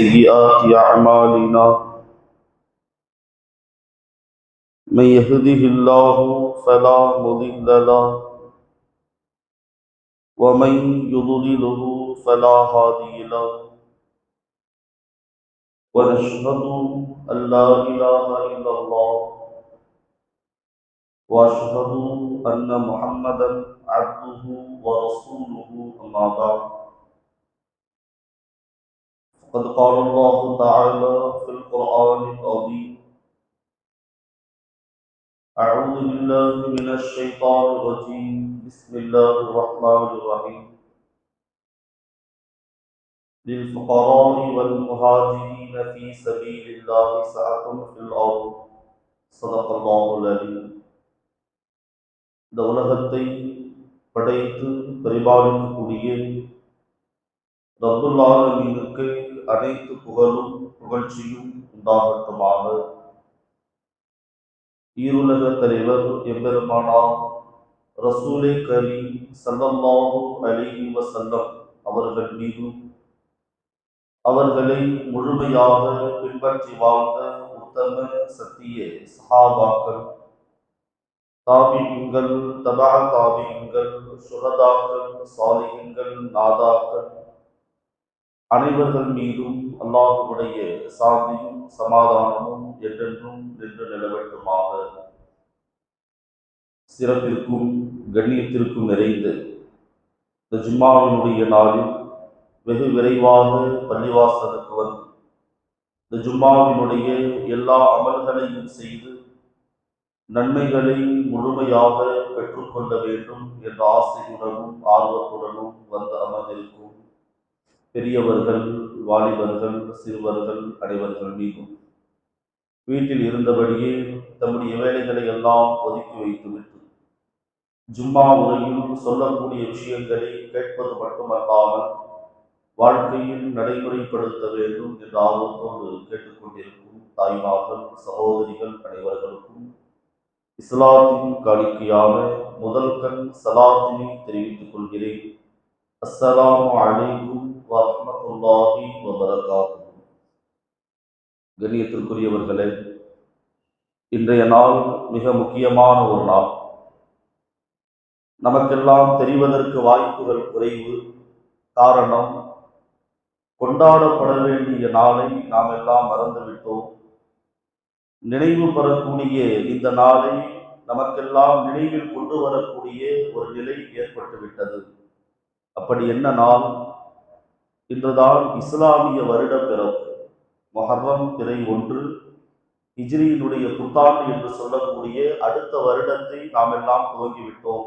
سيئات أعمالنا من يهده الله فلا مضل له. ومن يضلله فلا هادي له. ونشهد أن لا إله إلا الله. وأشهد أن محمدا عبده ورسوله، أما بعد. قد قال الله تعالى في القرآن العظيم أعوذ بالله من الشيطان الرجيم بسم الله الرحمن الرحيم للفقراء والمهاجرين في سبيل الله سعة في الأرض صدق الله العليم இந்த உலகத்தை படைத்து பரிபாலிக்கக்கூடிய ரப்புல் ஆலமீனுக்கு அனைத்து புகழும் புகழ்ச்சியும் உண்டாகட்டுமாக. ஈருலக தலைவர் எம்பெருமானார் ரசூலை கரீம் ஸல்லல்லாஹு அலைஹி வசல்லம் அவர்கள் மீதும் அவர்களை முழுமையாக பின்பற்றி வாழ்ந்த உத்தம சத்திய சஹாபாக்கள் தாபியங்கள் தபா தாபியங்கள் சுகதாக்கள் சாலிகங்கள் நாதாக்கள் அனைவர்கள் மீதும் அல்லாஹுடைய சாந்தியும் சமாதானமும் என்றென்றும் நின்று நிலவட்டுமாக. சிறப்பிற்கும் கண்ணியத்திற்கும் நிறைந்த இந்த ஜும்மாவினுடைய நாளில் வெகு விரைவாக பள்ளிவாசலுக்கு வந்து இந்த ஜும்மாவினுடைய எல்லா அமல்களையும் செய்து நன்மைகளை முழுமையாக பெற்றுக்கொள்ள வேண்டும் என்ற ஆசையுடனும் ஆர்வத்துடனும் வந்து அமர்ந்திருக்கும். பெரியவர்கள் வாலிபர்கள் சிறுவர்கள் அனைவர்கள் மீதும். வீட்டில் இருந்தபடியே தம்முடைய வேலைகளை எல்லாம் ஒதுக்கி வைத்துவிட்டு ஜும்மா உரையில் சொல்லக்கூடிய விஷயங்களை கேட்பது மட்டுமல்லாமல் வாழ்க்கையில் நடைமுறைப்படுத்த வேண்டும் என்ற ஆர்வத்தோடு கேட்டுக்கொண்டிருக்கும் தாய்மார்கள் சகோதரிகள் அனைவர்களுக்கும் இஸ்லாத்தின் காணிக்கையாக முதல் கண் சலாத்தினை தெரிவித்துக் கொள்கிறேன். அஸ்ஸலாம் அலைக்கும் வரமத்துல்லாஹி வபரகாத்து கண்ணியத்திற்குரியவர்களே இன்றைய நாள் மிக முக்கியமான ஒரு நாள். நமக்கெல்லாம் தெரிவதற்கு வாய்ப்புகள் குறைவு. காரணம் கொண்டாடப்பட வேண்டிய நாளை நாம் எல்லாம் மறந்துவிட்டோம். நினைவு பெறக்கூடிய இந்த நாளை நமக்கெல்லாம் நினைவில் கொண்டு வரக்கூடிய ஒரு நிலை ஏற்பட்டுவிட்டது. அப்படி என்ன நாள்? இன்றுதான் இஸ்லாமிய வருட பிறப்பு. மொஹர்ரம் பிறை ஒன்று. ஹிஜ்ரியினுடைய புத்தாண்டு என்று சொல்லக்கூடிய அடுத்த வருடத்தை நாம் எல்லாம் துவங்கிவிட்டோம்.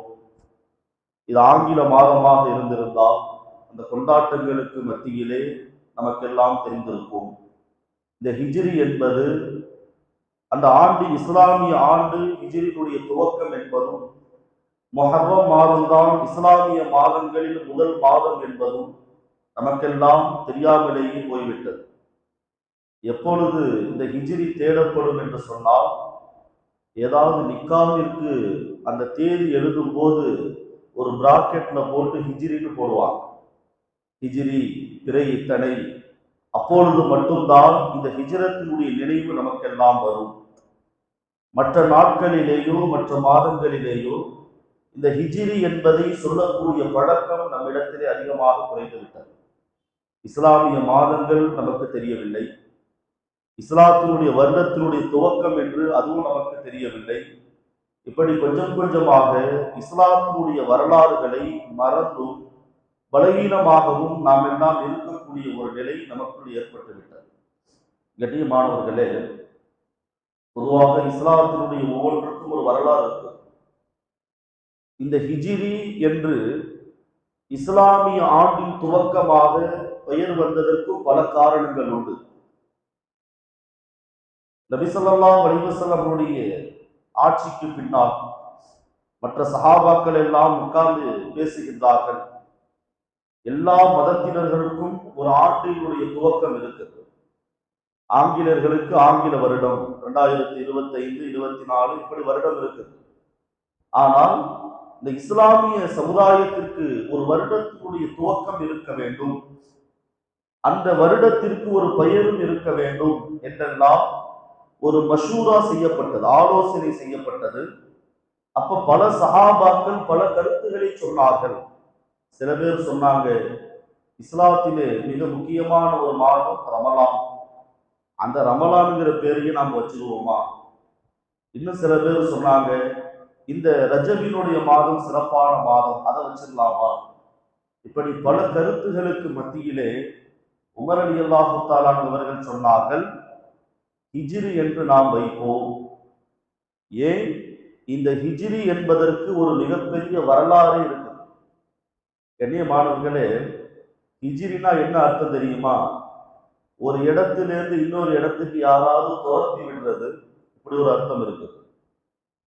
இது ஆங்கில மாதமாக இருந்திருந்தால் அந்த கொண்டாட்டங்களுக்கு மத்தியிலே நமக்கெல்லாம் தெரிந்திருக்கும். இந்த ஹிஜ்ரி என்பது அந்த ஆண்டு இஸ்லாமிய ஆண்டு ஹிஜ்ரியினுடைய துவக்கம் என்பதும் மொஹர்ரம் மாதம்தான் இஸ்லாமிய மாதங்களில் முதல் மாதம் என்பதும் நமக்கெல்லாம் தெரியாமலேயே போய்விட்டது. எப்பொழுது இந்த ஹிஜிரி தேடப்படும் என்று சொன்னால் ஏதாவது நிக்காவிற்கு அந்த தேதி எழுதும் போது ஒரு பிராக்கெட்ல போட்டு ஹிஜிரின்னு போடுவாங்க. ஹிஜிரி பிறை இத்தனை. அப்பொழுது மட்டும்தான் இந்த ஹிஜரத்தினுடைய நினைவு நமக்கெல்லாம் வரும். மற்ற நாட்களிலேயோ மற்ற மாதங்களிலேயோ இந்த ஹிஜிரி என்பதை சொல்லக்கூடிய பழக்கம் நம்மிடத்திலே அதிகமாக குறைந்துவிட்டது. இஸ்லாமிய மாதங்கள் நமக்கு தெரியவில்லை. இஸ்லாத்தினுடைய வருடத்தினுடைய துவக்கம் என்று அதுவும் நமக்கு தெரியவில்லை. இப்படி கொஞ்சம் கொஞ்சமாக இஸ்லாத்தினுடைய வரலாறுகளை மறந்தும் பலவீனமாகவும் நாம் எல்லாம் இருக்கக்கூடிய ஒரு நிலை நமக்குள் ஏற்பட்டுவிட்டது. கண்ணியமானவர்களே பொதுவாக இஸ்லாத்தினுடைய ஒவ்வொன்றுக்கும் ஒரு வரலாறு இருக்கு. இந்த ஹிஜிரி என்று இஸ்லாமிய ஆண்டின் துவக்கமாக பெயர் வந்ததற்கு பல காரணங்கள் உண்டு. நபிசல்லா வலிவசல்லமுடைய ஆட்சிக்கு பின்னால் மற்ற சஹாபாக்கள் எல்லாம் உட்கார்ந்து பேசுகின்றார்கள். எல்லா மதத்தினர்களுக்கும் ஒரு ஆண்டினுடைய துவக்கம் இருக்குது ஆங்கிலேயர்களுக்கு ஆங்கில வருடம் ரெண்டாயிரத்தி இருபத்தி ஐந்து இருபத்தி நாலு இப்படி வருடம் இருக்குது ஆனால் இந்த இஸ்லாமிய சமுதாயத்திற்கு ஒரு வருடத்தினுடைய துவக்கம் இருக்க வேண்டும். அந்த வருடத்திற்கு ஒரு பெயரும் இருக்க வேண்டும் என்றெல்லாம் ஒரு மஷூரா செய்யப்பட்டது ஆலோசனை செய்யப்பட்டது. அப்ப பல சகாபாக்கள் பல கருத்துக்களை சொன்னார்கள். சில பேர் சொன்னாங்க இஸ்லாத்திலே மிக முக்கியமான ஒரு மாதம் ரமலான். அந்த ரமலான்ங்கிற பேரையும் நாம் வச்சுக்குவோமா இன்னும் சில பேர் சொன்னாங்க இந்த ரஜபினுடைய மாதம் சிறப்பான மாதம் அதை வச்சிடலாமா? இப்படி பல கருத்துகளுக்கு மத்தியிலே உமர் அலி அல்லாஹுத்தாலான் அவர்கள் சொன்னார்கள் ஹிஜிரி என்று நாம் வைப்போம். ஏன்? இந்த ஹிஜிரி என்பதற்கு ஒரு மிகப்பெரிய வரலாறு இருக்குது. கண்ணியமானவர்களே ஹிஜிரினா என்ன அர்த்தம் தெரியுமா? ஒரு இடத்திலிருந்து இன்னொரு இடத்துக்கு யாராவது துரத்தி விடுறது இப்படி ஒரு அர்த்தம் இருக்குது.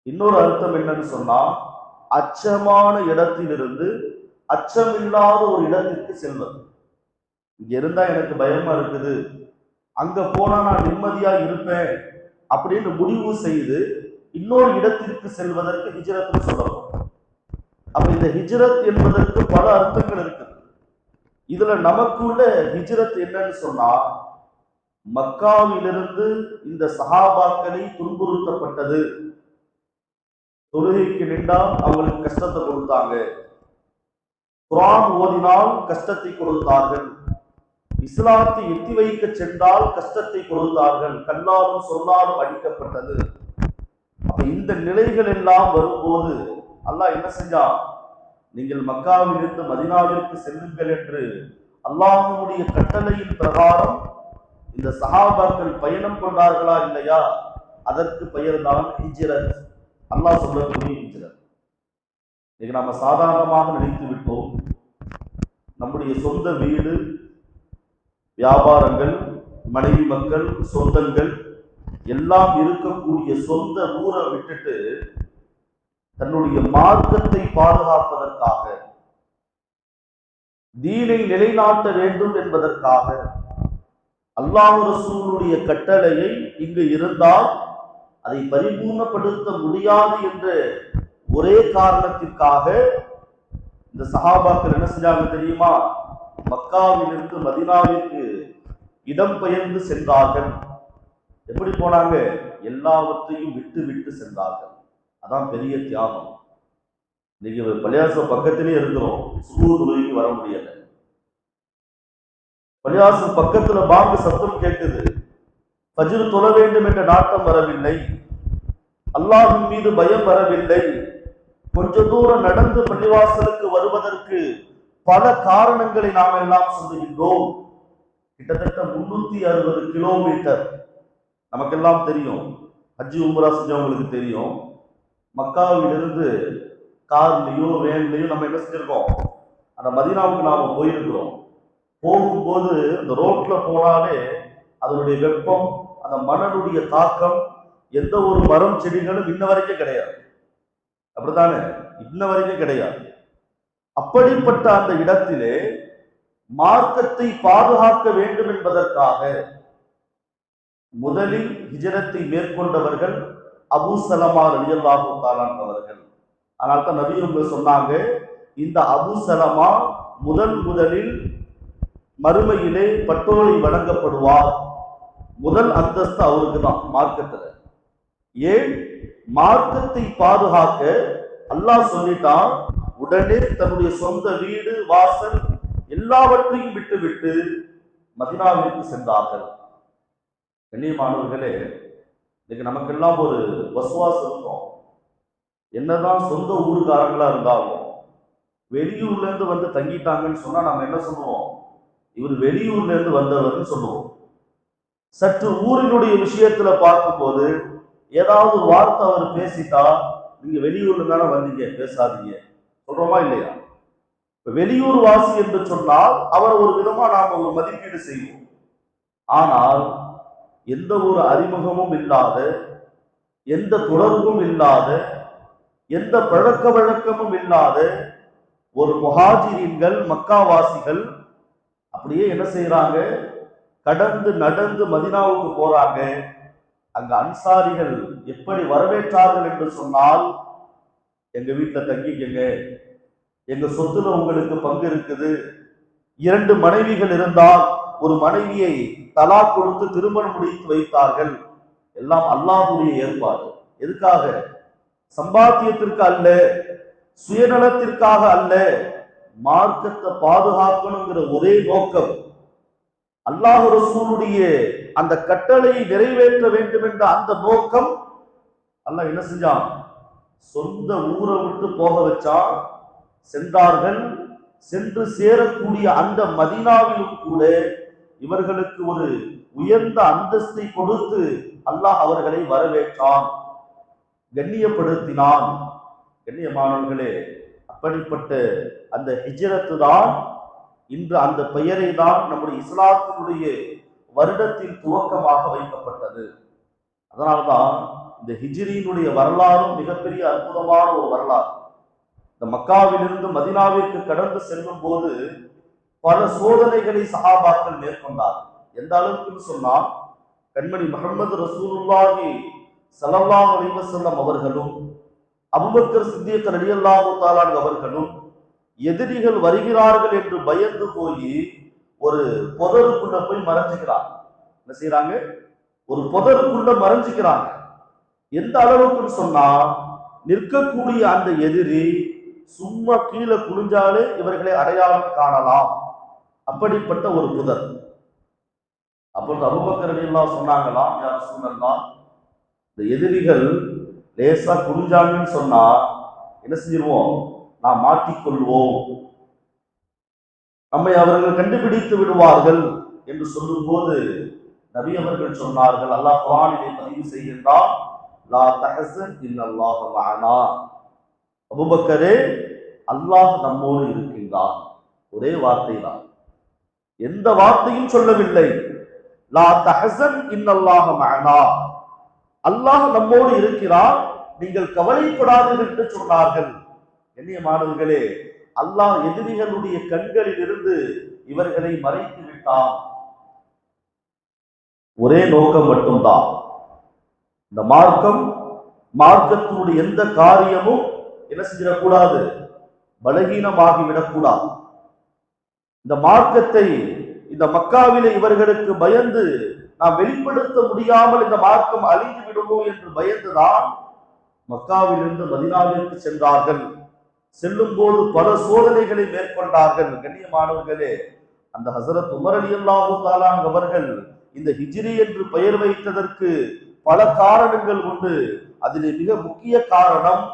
இன்னொரு அர்த்தம் என்னன்னு சொன்னா அச்சமான இடத்திலிருந்து அச்சமில்லாத ஒரு இடத்திற்கு செல்வது. இங்கே இருந்தால் எனக்கு பயமாக இருக்குது. அங்கே போனால் நான் நிம்மதியாக இருப்பேன் அப்படின்னு முடிவு செய்து இன்னொரு இடத்திற்கு செல்வதற்கு ஹிஜ்ரத்னு சொல்லணும். அப்போ இந்த ஹிஜ்ரத் என்பதற்கு பல அர்த்தங்கள் இருக்குது. இதில் நமக்குள்ள ஹிஜ்ரத் என்னன்னு சொன்னால் மக்காவிலிருந்து இந்த சஹாபாக்களை துன்புறுத்தப்பட்டது. தொழுகைக்கு நின்றால் அவங்களுக்கு கஷ்டத்தை கொடுத்தாங்க. குரான் ஓதினால் கஷ்டத்தை கொடுத்தார்கள். இஸ்லாத்தை எத்தி வைக்க சென்றால் கஷ்டத்தை கொடுத்தார்கள். கண்ணாலும் சொன்னாலும் அடிக்கப்பட்டது. அப்ப இந்த நிலைகள் எல்லாம் வரும்போது அல்லாஹ் என்ன செஞ்சான்? நீங்கள் மக்காவிலிருந்து மதினாவிற்கு செல்லுங்கள் என்று அல்லாஹனுடைய கட்டளையின் பிரகாரம் இந்த சகாபாக்கள் பயணம் கொண்டார்களா இல்லையா? அதற்கு பெயர்தான் ஹிஜ்ரத். அல்லாஹ் சொல்லக்கூடிய ஹிஜ்ரத். இன்னைக்கு நாம சாதாரணமாக நினைத்து விட்டோம். நம்முடைய சொந்த வீடு வியாபாரங்கள் மனைவி மக்கள் சொந்தங்கள் எல்லாம் இருக்கக்கூடிய சொந்த ஊரை விட்டுட்டு தன்னுடைய மார்க்கத்தை பாதுகாப்பதற்காக தீனை நிலைநாட்ட வேண்டும் என்பதற்காக அல்லாஹ் ரசூலுடைய கட்டளையை இங்கு இருந்தால் அதை பரிபூர்ணப்படுத்த முடியாது என்ற ஒரே காரணத்திற்காக இந்த சகாபாக்கள் என்ன செஞ்சாங்க தெரியுமா? மக்காவிலிருந்து மதினாவிற்கு இடம்பெயர்ந்து சென்றார்கள். எப்படி போனாங்க? எல்லாவற்றையும் விட்டு விட்டு சென்றார்கள். அதான் பெரிய தியாகம். இன்னைக்கு பள்ளியாச பக்கத்திலே இருக்கிறோம். சுகூர் தொழுகைக்கு வர முடியல. பள்ளியாசம் பக்கத்துல பாம்பு சத்தம் கேட்குது. பஜிர் தொழ வேண்டும் என்ற நாட்டம் வரவில்லை. அல்லாஹின் மீது பயம் வரவில்லை. கொஞ்ச தூரம் நடந்து பள்ளிவாசலுக்கு வருவதற்கு பல காரணங்களை நாம் எல்லாம் சொல்லுகின்றோம். கிட்டத்தட்ட முன்னூத்தி அறுபது கிலோமீட்டர். நமக்கெல்லாம் தெரியும். ஹஜ்ஜி உம்ரா செஞ்சவங்களுக்கு தெரியும். மக்காவிலிருந்து கார்லயோ வேன்லயோ நம்ம என்ன செஞ்சிருக்கோம்? அந்த மதினாவுக்கு நாம போயிருக்கிறோம். போகும்போது அந்த ரோட்ல போனாலே அதனுடைய வெப்பம் அந்த மணலுடைய தாக்கம் எந்த ஒரு மரம் செடிகளும் இன்ன வரைக்கும் கிடையாது. அப்படித்தானே? இன்ன வரைக்கும் கிடையாது. அப்படிப்பட்ட அந்த இடத்திலே மார்க்கத்தை பாதுகாக்க வேண்டும் என்பதற்காக முதலில் ஹிஜரத்தை மேற்கொண்டவர்கள் அபு சலமா ரலியல்லாஹு தாலான் அவர்கள். அதனால தான் நபி சொன்னாங்க இந்த அபு சலமா முதல் முதலில் மறுமையிலே பட்டோலை வழங்கப்படுவார். முதல் அந்தஸ்து அவருக்கு தான் மார்க்கத்தில். ஏன்? மார்க்கத்தை பாதுகாக்க அல்லாஹ் சொல்லிட்டான் உடனே தன்னுடைய சொந்த வீடு வாசல் எல்லாவற்றையும் விட்டுவிட்டு மதினாவிற்கு சென்றார்கள். கண்ணியமானவர்களே இன்னைக்கு நமக்கெல்லாம் ஒரு வசுவாசம் இருக்கும். என்னதான் சொந்த ஊருக்காரங்களா இருந்தாலும் வெளியூர்ல இருந்து வந்து தங்கிட்டாங்கன்னு சொன்னா நம்ம என்ன சொல்லுவோம்? இவர் வெளியூர்ல இருந்து வந்தவர்னு சொல்லுவோம். சற்று ஊரினுடைய விஷயத்துல பார்க்கும்போது ஏதாவது வார்த்தை அவர் பேசிட்டா நீங்க வெளியூர்ல தானே வந்தீங்க பேசாதீங்க. சொல்றோமா இல்லையா? வெளியூர் வாசி என்று சொன்னால் அவரை ஒரு விதமா நாம் ஒரு மதிப்பீடு செய்வோம். ஆனால் எந்த ஒரு அறிமுகமும் இல்லாத எந்த தொடர்பும் இல்லாத எந்த பழக்க வழக்கமும் இல்லாத ஒரு முஹாஜிரின்கள் மக்காவாசிகள் அப்படியே என்ன செய்யறாங்க கடந்து நடந்து மதினாவுக்கு போறாங்க. அங்க அன்சாரிகள் எப்படி வரவேற்றார்கள் என்று சொன்னால் எங்கள் வீட்டில் தங்கிக்கங்க. எங்கள் சொத்துல உங்களுக்கு பங்கு இருக்குது. இரண்டு மனைவிகள் இருந்தால் ஒரு மனைவியை தலா கொடுத்து திருமணம் முடித்து வைத்தார்கள். எல்லாம் அல்லாஹுடைய ஏற்பாடு. எதுக்காக? சம்பாத்தியத்திற்கு அல்ல சுயநலத்திற்காக அல்ல மார்க்கத்தை பாதுகாக்கணுங்கிற ஒரே நோக்கம். அல்லாஹ் ரசூலுடைய அந்த கட்டளையை நிறைவேற்ற வேண்டும் என்ற அந்த நோக்கம் அல்லாஹ் என்ன செஞ்சான்? சொந்த ஊரை விட்டு போக வச்சா சென்றார்கள். சென்று சேரக்கூடிய அந்த மதினாவிலும் கூட இவர்களுக்கு ஒரு உயர்ந்த அந்தஸ்தை கொடுத்து அல்லாஹ் அவர்களை வரவேற்றான். கண்ணியப்படுத்தினான். கண்ணியமானவர்களே அப்படிப்பட்ட அந்த ஹிஜரத்து தான் இன்று அந்த பெயரை தான் நம்முடைய இஸ்லாத்தினுடைய வருடத்தின் துவக்கமாக வைக்கப்பட்டது. அதனால்தான் இந்த ஹிஜ்ரியினுடைய வரலாறும் மிகப்பெரிய அற்புதமான ஒரு வரலாறு. இந்த மக்காவிலிருந்து மதினாவிற்கு கடந்து செல்லும் போது பல சோதனைகளை சஹாபாக்கள் மேற்கொண்டார். எந்த அளவுக்குன்னு சொன்னால் கண்மணி முகமது ரசூலுல்லாஹி ஸல்லல்லாஹு அலிவசல்லம் அவர்களும் அபுபக்கர் சித்திக் ரலியல்லாஹு தாலான் அவர்களும் எதிரிகள் வருகிறார்கள் என்று பயந்து போய் ஒரு புதருக்குள்ள போய் மறைஞ்சுக்கிறாங்க. என்ன செய்யறாங்க ஒரு புதருக்குள்ள மறைஞ்சுக்கிறாங்க. எந்த அளவுக்குன்னு சொன்னா நிற்கக்கூடிய அந்த எதிரி சும்மா கீழே குனிஞ்சாலே இவர்களை அடையாளம் காணலாம். அப்படிப்பட்ட ஒரு புதர். அப்பொழுது அபுபக்கர் சொன்னாங்களாம் யார் சொன்னலாம் இந்த எதிரிகள் லேசா குனிஞ்சாங்கன்னு சொன்னா என்ன செஞ்சிருவோம்? நாம் மாட்டிக்கொள்வோம். நம்மை அவர்கள் கண்டுபிடித்து விடுவார்கள் என்று சொல்லும்போது நபி அவர்கள் சொன்னார்கள் அல்லாஹ் குரானிலே பதிவு செய்கின்றான் லா தஹசன் இன்னல்லாஹ மஅனா அபூபக்கரே அல்லாஹ் நம்மோடு இருக்கின்றான். ஒரே வார்த்தை தான் எந்த வார்த்தையும் சொல்லவில்லை. லா தஹசன் இன்னல்லாஹ மஅனா அல்லாஹ் நம்மோடு இருக்கிறான். நீங்கள் கவலைப்படாதீர்கள் என்று சொன்னார்கள். என்னைய மாணவர்களே அல்லாஹ் எதிரிகளுடைய கண்களில் இருந்து இவர்களை மறைத்து விட்டான். ஒரே நோக்கம் மட்டும்தான். இந்த மார்க்கம் மார்க்கத்தினுடைய எந்த காரியமும் என்ன செஞ்சிடக்கூடாது? பலகீனமாகி விடக்கூடாது இந்த மார்க்கத்தை இந்த மக்காவிலே இவர்களுக்கு பயந்து நாம் வெளிப்படுத்த முடியாமல் இந்த மார்க்கம் அழிந்து விடுமோ என்று பயந்துதான் மக்காவிலிருந்து மதினாவிற்கு சென்றார்கள். செல்லும் போது பல சோதனைகளை மேற்கொண்டார்கள். கண்ணியமானவர்களே அந்த ஹசரத் உமர் அலி அல்லாஹு தாலான் அவர்கள் இந்த ஹிஜிரி என்று பெயர் வைத்ததற்கு பல காரணங்கள் உண்டு. அதில் மிக முக்கிய காரணம்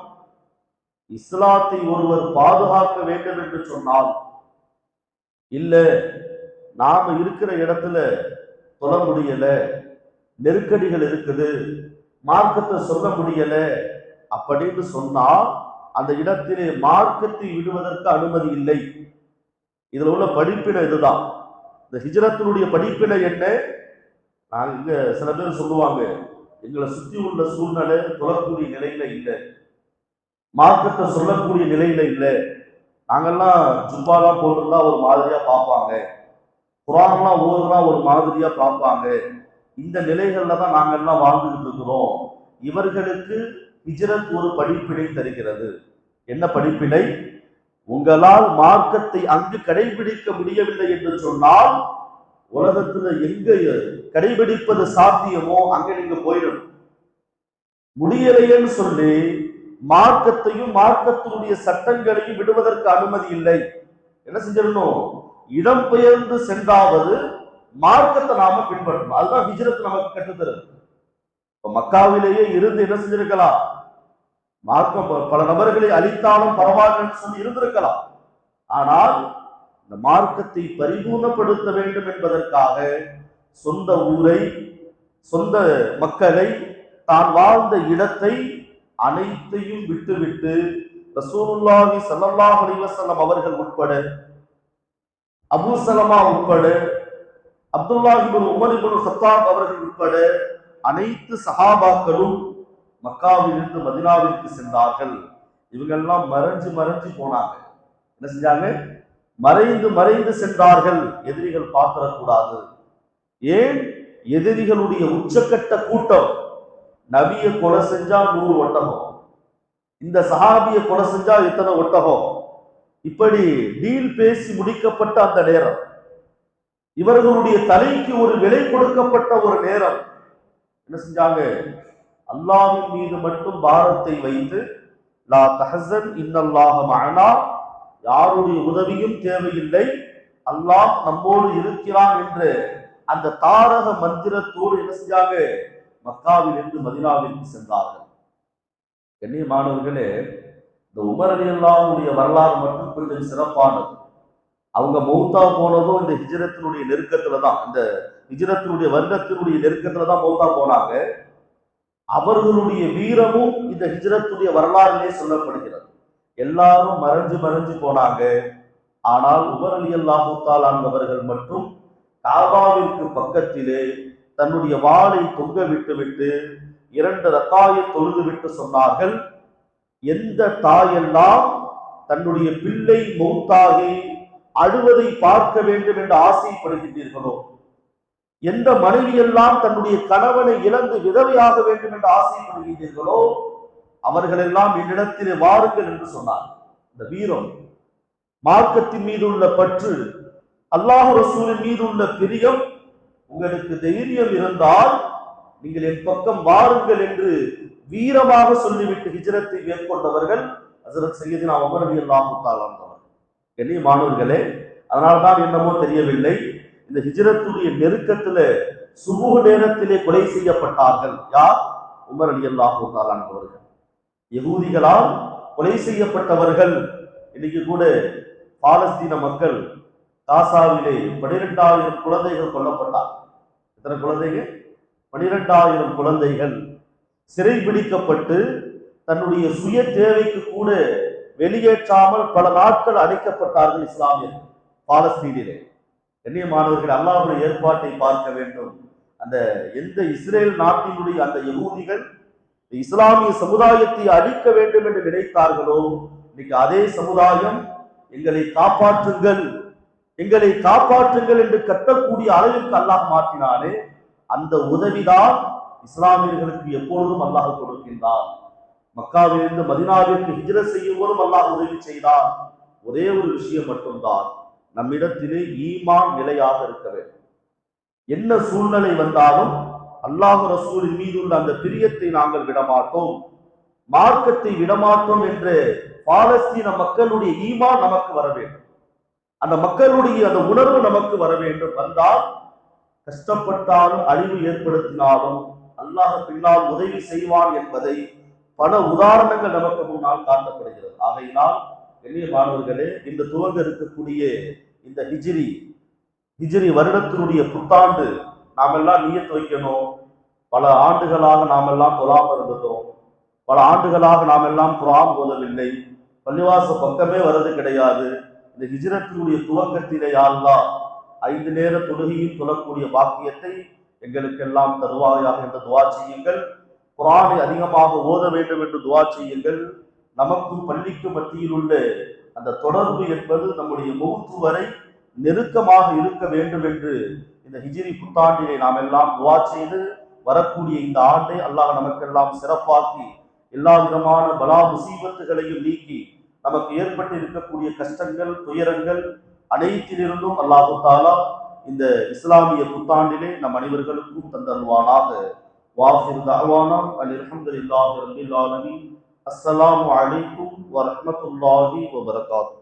இஸ்லாத்தை ஒருவர் பாதுகாக்க வேண்டும் என்று சொன்னால் இல்ல நாம இருக்கிற இடத்துல தொழ முடியல நெருக்கடிகள் இருக்குது மார்க்கத்தை சொல்ல முடியல அப்படின்னு சொன்னால் அந்த இடத்திலே மார்க்கத்தை விடுவதற்கு அனுமதி இல்லை. இதுல உள்ள படிப்பினை இதுதான். இந்த ஹிஜ்ரத்தினுடைய படிப்பினை என்ன? நாங்கள் சில பேர் சொல்லுவாங்க எங்களை சுற்றி உள்ள சூழ்நிலை தொழக்கூடிய நிலையில இல்லை. மார்க்கத்தை சொல்லக்கூடிய நிலையில இல்லை. நாங்கெல்லாம் ஜும்பாலாம் போட்டுருந்தா ஒரு மாதிரியா பார்ப்பாங்க. குரான்லாம் ஓதுனா ஒரு மாதிரியா பார்ப்பாங்க. இந்த நிலைகள்ல தான் நாங்கெல்லாம் வாழ்ந்துகிட்டு இருக்கிறோம். இவர்களுக்கு ஹிஜரத் ஒரு படிப்பினை தருகிறது. என்ன படிப்பினை? உங்களால் மார்க்கத்தை அங்கு கடைபிடிக்க முடியவில்லை என்று சொன்னால் உலகத்துல எங்க கடைபிடிப்பது சாத்தியமோ அங்க நீங்க போயிடணும். முடியலையேன்னு சொல்லி மார்க்கத்தையும் மார்க்கத்தினுடைய சட்டங்களையும் விடுவதற்கு அனுமதி இல்லை. என்ன செஞ்சிடணும்? இடம் பெயர்ந்து சென்றாவது மார்க்கத்தை நாம பின்பற்றணும். அதுதான் விஜயத்தை நமக்கு கற்றுத்தருது இப்ப மக்காவிலேயே இருந்து என்ன செஞ்சிருக்கலாம்? மார்க்கம் பல நபர்களை அழித்தாலும் பரவாயில்லைன்னு சொல்லி இருந்திருக்கலாம். ஆனால் இந்த மார்க்கத்தை பரிபூர்ணப்படுத்த வேண்டும் என்பதற்காக சொந்த ஊரை சொந்த மக்களை தான் வாழ்ந்த இடத்தை அனைத்தையும் விட்டுவிட்டு ரசூலுல்லாஹி சல்லாஹ் அலிவசல்லம் அவர்கள் உட்பட அபூ சலமா உட்பட அப்துல்லாஹிபுல் இப்னு உமர் இப்னு கத்தாப் அவர்கள் உட்பட அனைத்து சஹாபாக்களும் மக்காவிலிருந்து மதினாவிற்கு சென்றார்கள். இவங்கெல்லாம் மறைஞ்சு மறைஞ்சு போனாங்க. என்ன செஞ்சாங்க? மறைந்து மறைந்து சென்றார்கள். எதிரிகள் பார்த்திடக்கூடாது. ஏன்? எதிரிகளுடைய உச்சக்கட்ட கூட்டம். நபியை கொலை செஞ்சா நூறு ஒட்டகம். இந்த சஹாபிய கொலை செஞ்சா எத்தனை ஒட்டகம்? இப்படி டீல் பேசி முடிக்கப்பட்ட அந்த நேரம். இவர்களுடைய தலைக்கு ஒரு விலை கொடுக்கப்பட்ட ஒரு நேரம். என்ன செஞ்சாங்க? அல்லாவின் மீது மட்டும் பாரத்தை வைத்து லா தஹசன் இன்னல்லாஹ மகனா யாருடைய உதவியும் தேவையில்லை. அல்லாஹ் நம்மோடு இருக்கிறான் என்று அந்த தாரக மந்திரத்தோடு என்ன செஞ்சாங்க? மக்காவிலிருந்து மதினாவிற்கு சென்றார்கள். கண்ணியமானவர்களே இந்த உமர் அலி அல்லாஹ்வுடைய வரலாறு மட்டும் கொஞ்சம் சிறப்பானது. அவங்க மௌத்தா போனதும் இந்த ஹிஜரத்தினுடைய நெருக்கத்துல தான் இந்த ஹிஜரத்தினுடைய வருடத்தினுடைய நெருக்கத்துல தான் மௌத்தா போனாங்க. அவர்களுடைய வீரமும் இந்த ஹிஜ்ரத்துடைய வரலாறுலேயே சொல்லப்படுகிறது. எல்லாரும் மறைஞ்சு மறைஞ்சு போனாங்க. ஆனால் உமர் அலி அல்லாஹூத்தால் அவர்கள் மட்டும் காபாவிற்கு பக்கத்திலே தன்னுடைய வாளை தொங்க விட்டு விட்டு இரண்டு ரக்காயை தொழுது விட்டு சொன்னார்கள். எந்த தாயெல்லாம் தன்னுடைய பிள்ளை மௌத்தாகி அழுவதை பார்க்க வேண்டும் என்று ஆசைப்படுகின்றீர்களோ எந்த மனைவியெல்லாம் தன்னுடைய கணவனை இழந்து விதவையாக வேண்டும் என்று ஆசைப்படுகின்றீர்களோ அவர்களெல்லாம் என்னிடத்திலே வாருங்கள் என்று சொன்னார். இந்த வீரம் மார்க்கத்தின் மீது உள்ள பற்று அல்லாஹ் ரசூலின் மீது உள்ள பிரியம் உங்களுக்கு தைரியம் இருந்தால் நீங்கள் என் பக்கம் வாருங்கள் என்று வீரமாக சொல்லிவிட்டு ஹிஜரத்தை மேற்கொண்டவர்கள் ஹசரத் சையதினா உமர் அலி அல்லாஹு தாலாந்தவர் மாணவர்களே அதனால்தான் என்னமோ தெரியவில்லை இந்த ஹிஜரத்துடைய நெருக்கத்துல சுமூக நேரத்திலே கொலை செய்யப்பட்டார்கள். யார்? உமர் அலி அல்லாஹு தாலாந்தவர்கள் யகூதிகளால் கொலை செய்யப்பட்டவர்கள். இன்னைக்கு கூட பாலஸ்தீன மக்கள் காசாவிலே பனிரெண்டாயிரம் குழந்தைகள் கொல்லப்பட்டார் எத்தனை குழந்தைகள்? பனிரெண்டாயிரம் குழந்தைகள் சிறை பிடிக்கப்பட்டு தன்னுடைய சுய தேவைக்கு கூட வெளியேற்றாமல் பல நாட்கள் அடைக்கப்பட்டார்கள் இஸ்லாமியர் பாலஸ்தீனிலே. கண்ணியமானவர்கள் அல்லாவுடைய ஏற்பாட்டை பார்க்க வேண்டும். அந்த எந்த இஸ்ரேல் நாட்டினுடைய அந்த யகூதிகள் இஸ்லாமிய சமுதாயத்தை அழிக்க வேண்டும் என்று நினைத்தார்களோ இன்னைக்கு அதே சமுதாயம் எங்களை காப்பாற்றுங்கள் எங்களை காப்பாற்றுங்கள் என்று கத்தக்கூடிய அளவிற்கு அல்லாஹ் மாற்றினாலே அந்த உதவிதான் இஸ்லாமியர்களுக்கு எப்பொழுதும் அல்லாஹ் கொடுக்கின்றான். மக்காவிலிருந்து மதினாவிற்கு ஹிஜர செய்யும்போதும் அல்லாஹ் உதவி செய்தார் ஒரே ஒரு விஷயம் மட்டும்தான் நம்மிடத்திலே ஈமான் நிலையாக இருக்க வேண்டும். என்ன சூழ்நிலை வந்தாலும் அல்லாஹு ரசூலின் மீது உள்ள அந்த பிரியத்தை நாங்கள் விடமாட்டோம். மார்க்கத்தை விடமாட்டோம் என்று பாலஸ்தீன மக்களுடைய ஈமா நமக்கு வர வேண்டும். அந்த மக்களுடைய அந்த உணர்வு நமக்கு வர வேண்டும். வந்தால் கஷ்டப்பட்டாலும் அழிவு ஏற்படுத்தினாலும் அல்லாஹ் பின்னால் உதவி செய்வான் என்பதை பல உதாரணங்கள் நமக்கு முன்னால் காட்டப்படுகிறது. ஆகையினால் எளிய மாணவர்களே இந்த துவங்க இருக்கக்கூடிய இந்த ஹிஜிரி ஹிஜிரி வருடத்தினுடைய புத்தாண்டு நாமெல்லாம் நியத்து வைக்கணும் பல ஆண்டுகளாக நாமெல்லாம் தொழாம இருந்துட்டோம். பல ஆண்டுகளாக நாமெல்லாம் குரான் ஓதவில்லை. பள்ளிவாச பக்கமே வர்றது கிடையாது. இந்த ஹிஜரத்தினுடைய துவக்கத்திலே யாழ்லா ஐந்து நேர தொழுகையும் தொழக்கூடிய பாக்கியத்தை எங்களுக்கெல்லாம் தருவாயாக என்று துவா செய்யுங்கள். குரானை அதிகமாக ஓத வேண்டும் என்று துவா செய்யுங்கள். நமக்கும் பள்ளிக்கும் மத்தியில் உள்ள அந்த தொடர்பு என்பது நம்முடைய முகத்து வரை நெருக்கமாக இருக்க வேண்டும் என்று இந்த ஹிஜிரி புத்தாண்டிலே நாம் எல்லாம் துவா செய்து வரக்கூடிய இந்த ஆண்டை அல்லாஹ் நமக்கெல்லாம் சிறப்பாக்கி எல்லா விதமான பலா முசீபத்துகளையும் நீக்கி நமக்கு ஏற்பட்டு இருக்கக்கூடிய கஷ்டங்கள் துயரங்கள் அனைத்திலிருந்தும் அல்லாஹு தாலா இந்த இஸ்லாமிய புத்தாண்டிலே நம் அனைவர்களுக்கும் தந்தல்வானாக வாஃபிர் தஅவானா அல்ஹம்துலில்லாஹி ரப்பில் ஆலமீன். அஸ்ஸலாமு அலைக்கும் வரமத்துல்லாஹி வபரகாத்து